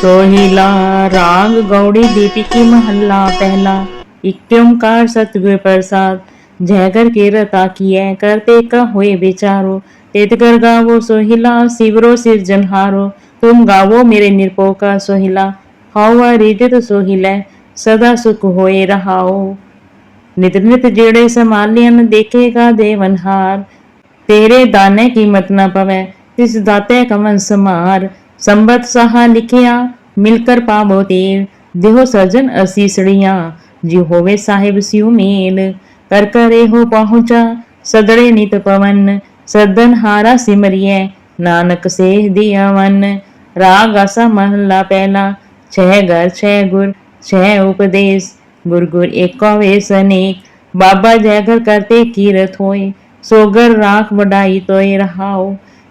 सोहिला, राग गौड़ी दीपी की महल्ला पहला। एक ओंकार सतगुर प्रसाद जयकर के रता किए करते का हुए विचारो तेत कर गावो सोहिला, शिवरो सिरजनहारो तुम गावो मेरे निरपो का सोहिला, हावा रिदित सोहिला, सदा सुख होए रहाओ। नित नित जेड़े संभालियन देखेगा देवनहार तेरे दाने कीमत न पवे, तिस दाते कमन समार संबत सहा लिखिया मिलकर पावो तेर देहो सजन असीसड़िया जी होवे साहिब सिउ मेल कर करे हो पहुँचा सदड़े नित पवन सदन हारा सिमरिए नानक से दिया वन राग आसा महला पहला छह घर छह गुर छह उपदेश गुर गुर एको वेस अनेक बाबा जय घर करते कीरत होए सोगर राख वडाई तोय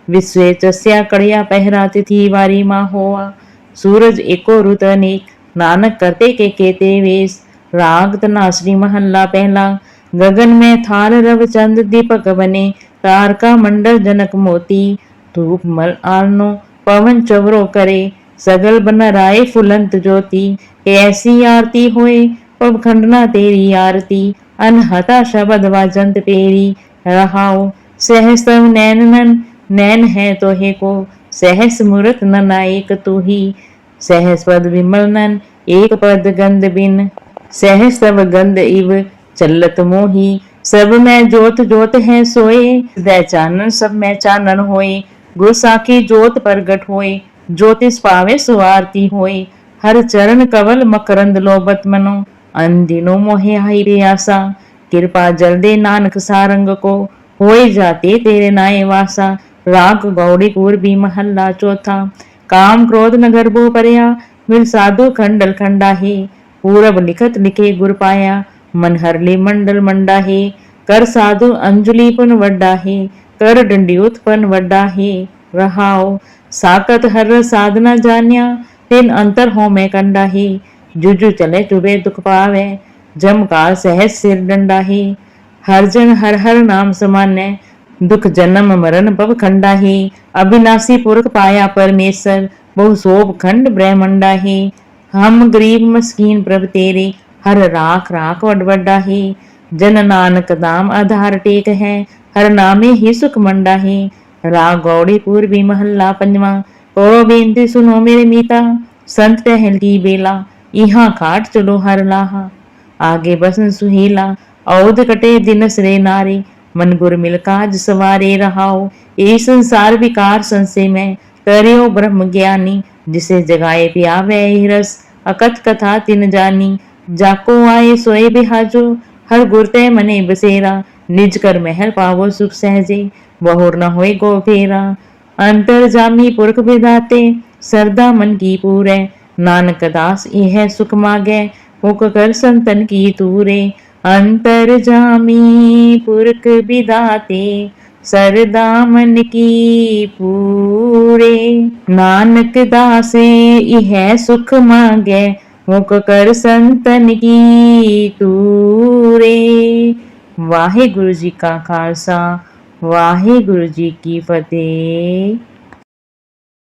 विश्वे चस्या कड़िया पहरा तिथि वारी माँ होआ सूरज एको रुत अनेक नानक करते के केते वेश। राग तनासरी महल्ला पहला, गगन में थार रव चंद दीपक बने। तारका मंडल जनक मोती, धूप मल आलनो, पवन चवरो करे। सगल बन राय फुलंत ज्योति ऐसी आरती होए? पब खंडना तेरी आरती, अनहता शब्द वाजंत पेरी। रहाओ सहस्तव नैनन नैन है तो हे को सहस मूरत ननायक तू ही। सहस पद विमलनन एक पद गंध बिन। सहस तव गंध इव चलत मोही। सब में जोत जोत है सोए, दय चानन सब में चानन होए। गुर साखी जोत प्रगट होए, ज्योतिष पावे सुआरती होए। हर चरण कवल मकरंद लोबत मनो। अन मोहे हाई प्यासा। कृपा जल दे नानक सारंग को। होए जाते तेरे नाय वासा। राग गौड़ी भी महल्ला चौथा काम क्रोध न गर्भो परया मिल साधु खंडल खंडा है पूरब लिखत लिखे गुर पाया मन हरले मंडल मंडा है कर साधु अंजलि पुन वड्डा है कर दंडियुत पन वड्डा है रहाओ साकत हर साधना जान्या तिन अंतर हो मैं कंडा है जुजु चले चुबे दुख पावे जम काल सहज सिर डंडा है हर जन हर हर नाम समान्य दुख जन्म मरण भव खंडा ही अविनाशी पुरख पाया परमेश्वर, बहु शोभ खंड ब्रह्मंडा ही हम गरीब मस्कीन प्रभ तेरे, हर राख राख वड वड्डा ही जन नानक दाम आधार टेक है, हर नामे ही सुख मंडा ही राग गौड़ी पूर्वी महल्ला पंजवा करो बेनती सुनो मेरे मीता, संत पहल की बेला यहाँ खाट चलो हर लाहा। आगे बसन सुहेला, औद कटे दिन सरे नारे मन गुर मिल काज सवारे रहाओ। ए संसार विकार संशय में करियो ब्रह्म ज्ञानी। जिसे जगाए प्यावे रस, अकथ कथा तिन जानी। जाको आए सोए बिहाजो, हर गुरते मने बसेरा। निज कर महल पावो सुख सहजे, बहुर न होए गो फेरा। अंतर जामी पुरख विदाते सरदा मन की पूरे। नानक दास यह सुख मागे मुख कर संतन की तूरे अंतर जामी पुरख विदाते सरदामन की पूरे। नानक दासे यह सुख मांगे, मुख कर संतन की तूरे। वाहे गुरु जी का खालसा वाहे गुरु जी की फतेह।